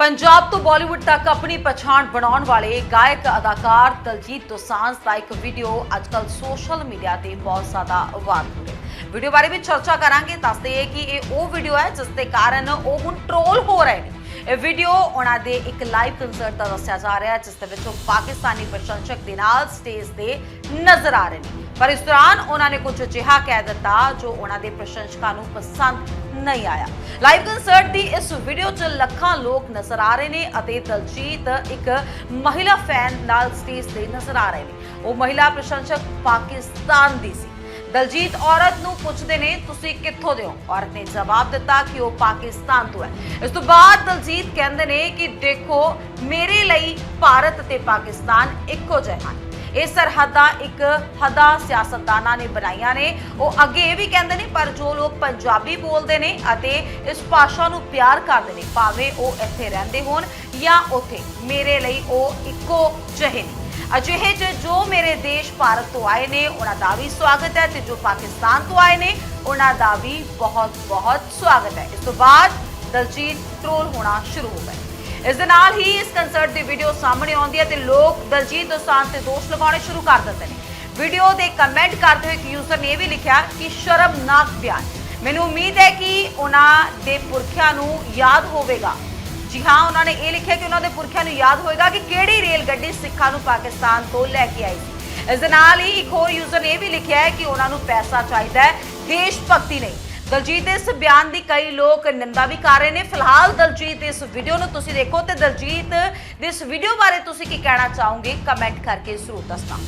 ਪੰਜਾਬ ਤੋਂ ਬਾਲੀਵੁੱਡ ਤੱਕ ਆਪਣੀ ਪਛਾਣ ਬਣਾਉਣ ਵਾਲੇ ਗਾਇਕ ਅਦਾਕਾਰ ਦਲਜੀਤ ਦੋਸਾਂਝ ਦਾ ਇੱਕ ਵੀਡੀਓ ਅੱਜਕੱਲ ਸੋਸ਼ਲ ਮੀਡੀਆ ਤੇ ਬਹੁਤ ਜ਼ਿਆਦਾ ਵਾਇਰਲ ਹੋ ਰਿਹਾ ਵੀਡੀਓ ਬਾਰੇ ਵੀ ਚਰਚਾ ਕਰਾਂਗੇ, ਦੱਸਦੇ ਹਾਂ ਕਿ ਇਹ ਉਹ ਵੀਡੀਓ ਹੈ ਜਿਸ ਦੇ ਕਾਰਨ ਉਹ ਹੁਣ ਟ੍ਰੋਲ ਹੋ ਰਹੇ ਨੇ। ਇਹ ਵੀਡੀਓ ਉਹਨਾਂ ਦੇ ਇੱਕ ਲਾਈਵ ਕੰਸਰਟ ਦਾ ਦੱਸਿਆ ਜਾ ਰਿਹਾ ਹੈ, ਜਿਸ ਦੇ ਵਿੱਚ ਉਹ ਪਾਕਿਸਤਾਨੀ ਪ੍ਰਸ਼ੰਸਕ ਦੇ ਨਾਲ ਸਟੇਜ ਤੇ ਨਜ਼ਰ ਆ ਰਹੇ ਨੇ। ਪਰ ਇਸ ਦੌਰਾਨ ਉਹਨਾਂ ਨੇ ਕੁਝ ਅਜਿਹਾ ਕਹਿ ਦਿੱਤਾ ਜੋ ਉਹਨਾਂ ਦੇ ਪ੍ਰਸ਼ੰਸਕਾਂ ਨੂੰ ਪਸੰਦ ਨਹੀਂ ਆਇਆ। ਲਾਈਵ ਕੰਸਰਟ ਦੀ ਇਸ ਵੀਡੀਓ 'ਚ ਲੱਖਾਂ ਲੋਕ ਨਜ਼ਰ ਆ ਰਹੇ ਨੇ ਅਤੇ ਦਲਜੀਤ ਇੱਕ ਮਹਿਲਾ ਫੈਨ ਨਾਲ ਸਟੇਜ ਤੇ ਨਜ਼ਰ ਆ ਰਹੇ ਨੇ। ਉਹ ਮਹਿਲਾ ਪ੍ਰਸ਼ੰਸਕ ਪਾਕਿਸਤਾਨ ਦੀ ਸੀ। ਦਲਜੀਤ ਔਰਤ ਨੂੰ ਪੁੱਛਦੇ ਨੇ, ਤੁਸੀਂ ਕਿੱਥੋਂ ਦੇ ਹੋ? ਔਰਤ ਨੇ ਜਵਾਬ ਦਿੱਤਾ ਕਿ ਉਹ ਪਾਕਿਸਤਾਨ ਤੋਂ ਹੈ। ਇਸ ਤੋਂ ਬਾਅਦ ਦਲਜੀਤ ਕਹਿੰਦੇ ਨੇ ਕਿ, ਦੇਖੋ, ਮੇਰੇ ਲਈ ਭਾਰਤ ਅਤੇ ਪਾਕਿਸਤਾਨ ਇੱਕੋ ਜਿਹੇ ਹਨ। ਇਹ ਸਰਹੱਦਾਂ ਇੱਕ ਹੱਦਾਂ ਸਿਆਸਤਦਾਨਾਂ ਨੇ ਬਣਾਈਆਂ ਨੇ। ਉਹ ਅੱਗੇ ਇਹ ਵੀ ਕਹਿੰਦੇ ਨੇ, ਪਰ ਜੋ ਲੋਕ ਪੰਜਾਬੀ ਬੋਲਦੇ ਨੇ ਅਤੇ ਇਸ ਭਾਸ਼ਾ ਨੂੰ ਪਿਆਰ ਕਰਦੇ ਨੇ, ਭਾਵੇਂ ਉਹ ਇੱਥੇ ਰਹਿੰਦੇ ਹੋਣ ਜਾਂ ਉੱਥੇ, ਮੇਰੇ ਲਈ ਉਹ ਇੱਕੋ ਜਿਹੇ ਨੇ। ਅਜਿਹੇ ਜੇ ਜੋ ਮੇਰੇ ਦੇਸ਼ ਭਾਰਤ ਤੋਂ ਆਏ ਨੇ, ਉਹਨਾਂ ਦਾ ਵੀ ਸਵਾਗਤ ਹੈ ਤੇ ਜੋ ਪਾਕਿਸਤਾਨ ਤੋਂ ਆਏ ਨੇ, ਉਹਨਾਂ ਦਾ ਵੀ ਬਹੁਤ ਬਹੁਤ ਸਵਾਗਤ ਹੈ। ਇਸ ਤੋਂ ਬਾਅਦ ਦਲਜੀਤ ਟ੍ਰੋਲ ਹੋਣਾ ਸ਼ੁਰੂ ਹੋ ਗਏ। ਇਸ ਦੇ ਨਾਲ ਹੀ ਇਸ ਕੰਸਰਟ ਦੀ ਵੀਡੀਓ ਸਾਹਮਣੇ ਆਉਂਦੀ ਹੈ ਤੇ ਲੋਕ ਦਲਜੀਤ ਦੋਸਾਂਝ ਤੇ ਦੋਸ਼ ਲਗਾਉਣੇ ਸ਼ੁਰੂ ਕਰ ਦਿੰਦੇ ਨੇ। ਵੀਡੀਓ ਦੇ ਕਮੈਂਟ ਕਰਦੇ ਹੋਏ ਇੱਕ ਯੂਜ਼ਰ ਨੇ ਇਹ ਵੀ ਲਿਖਿਆ ਕਿ ਸ਼ਰਮਨਾਕ ਬਿਆਨ। ਮੈਨੂੰ ਉਮੀਦ ਹੈ ਕਿ ਉਹਨਾਂ ਦੇ ਪੁਰਖਿਆਂ ਨੂੰ ਯਾਦ ਹੋਵੇਗਾ। ਜੀ ਹਾਂ, ਉਹਨਾਂ ਨੇ ਇਹ ਲਿਖਿਆ ਕਿ ਉਹਨਾਂ ਦੇ ਪੁਰਖਿਆਂ ਨੂੰ ਯਾਦ ਹੋਏਗਾ ਕਿ ਕਿਹੜੀ ਰੇਲ ਗੱਡੀ ਸਿੱਖਾਂ ਨੂੰ ਪਾਕਿਸਤਾਨ ਤੋਂ ਲੈ ਕੇ ਆਈ ਸੀ। ਇਸ ਦੇ ਨਾਲ ਹੀ ਇੱਕ ਹੋਰ ਯੂਜ਼ਰ ਨੇ ਇਹ ਵੀ ਲਿਖਿਆ ਹੈ ਕਿ ਉਹਨਾਂ ਨੂੰ ਪੈਸਾ ਚਾਹੀਦਾ ਹੈ, ਦੇਸ਼ ਭਗਤੀ ਨਹੀਂ ਦਲਜੀਤ ਦੇ ਇਸ ਬਿਆਨ ਦੀ ਕਈ ਲੋਕ ਨਿੰਦਾ ਵੀ ਕਰ ਰਹੇ ਨੇ। ਫਿਲਹਾਲ ਦਲਜੀਤ, ਇਸ ਵੀਡੀਓ ਨੂੰ ਤੁਸੀਂ ਦੇਖੋ ਤੇ ਦਲਜੀਤ ਦੇ ਇਸ ਵੀਡੀਓ ਬਾਰੇ ਤੁਸੀਂ ਕੀ ਕਹਿਣਾ ਚਾਹੋਗੇ? ਕਮੈਂਟ ਕਰਕੇ ਜ਼ਰੂਰ ਦੱਸਣਾ।